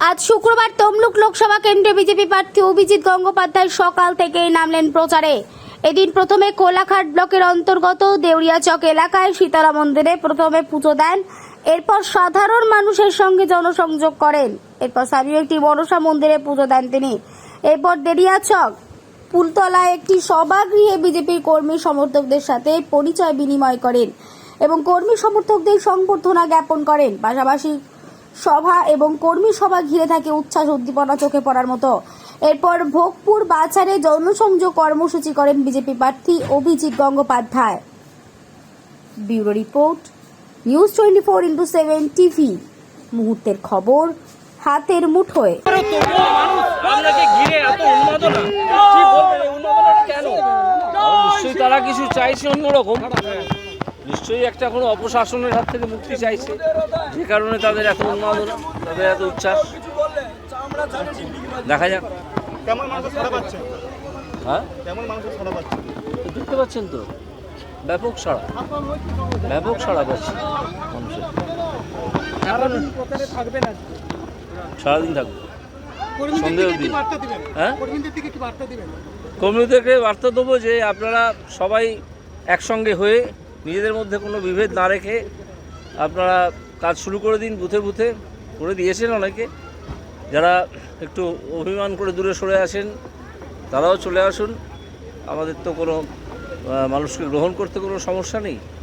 আজ শুক্রবার তমলুক লোকসভা কেন্দ্রে বিজেপি প্রার্থী অভিজিৎ গঙ্গোপাধ্যায় সকাল থেকেই নামলেন প্রচারে। এদিন প্রথমে কোলাঘাট ব্লকের অন্তর্গত দেউরিয়াচক এলাকায় শীতলা মন্দিরে প্রথমে পুজো দেন, এরপর সাধারণ মানুষের সঙ্গে জনসংযোগ করেন। এরপর স্থানীয় একটি মনসা মন্দিরে পুজো দেন তিনি। এরপর দেরিয়াচক পুলতলায় একটি সভাগৃহে বিজেপির কর্মী সমর্থকদের সাথে পরিচয় বিনিময় করেন এবং কর্মী সমর্থকদের সংবর্ধনা জ্ঞাপন করেন। পাশাপাশি সভা এবং কর্মী সভা ঘিরে থাকে উচ্ছ্বাস উদ্দীপনা চোখে পড়ার মতো। এরপর ভোগপুর বাজারে জনসংযোগ কর্মসূচি করেন বিজেপি প্রার্থী Abhijit Gangopadhyay. Bureau report news twenty four into seven TV. মুহূর্তের খবর হাতের মুঠোয়। তারা কিছু চাইছে অন্যরকম। নিশ্চয়ই একটা কোনো অপশাসনের হাত থেকে মুক্তি চাইছে। যে কারণে তাদের এত উন্মাদনা তাদের এত উচ্ছ্বাস। দেখা যাক। হ্যাঁ? দেখতে পাচ্ছেন তো? ব্যাপক সাড়া। ব্যাপক সাড়া পাচ্ছে মানুষের। সারাদিন থাকবে। হ্যাঁ? কর্মীদেরকে বার্তা দেবো যে আপনারা সবাই একসঙ্গে হয়ে নিজেদের মধ্যে কোনো বিভেদ না রেখে আপনারা কাজ শুরু করে দিন বুথে বুথে। করে দিয়েছেন অনেকে। যারা একটু অভিমান করে দূরে সরে আসেন, তারাও চলে আসুন। আমাদের তো কোনো মানুষকে গ্রহণ করতে কোনো সমস্যা নেই।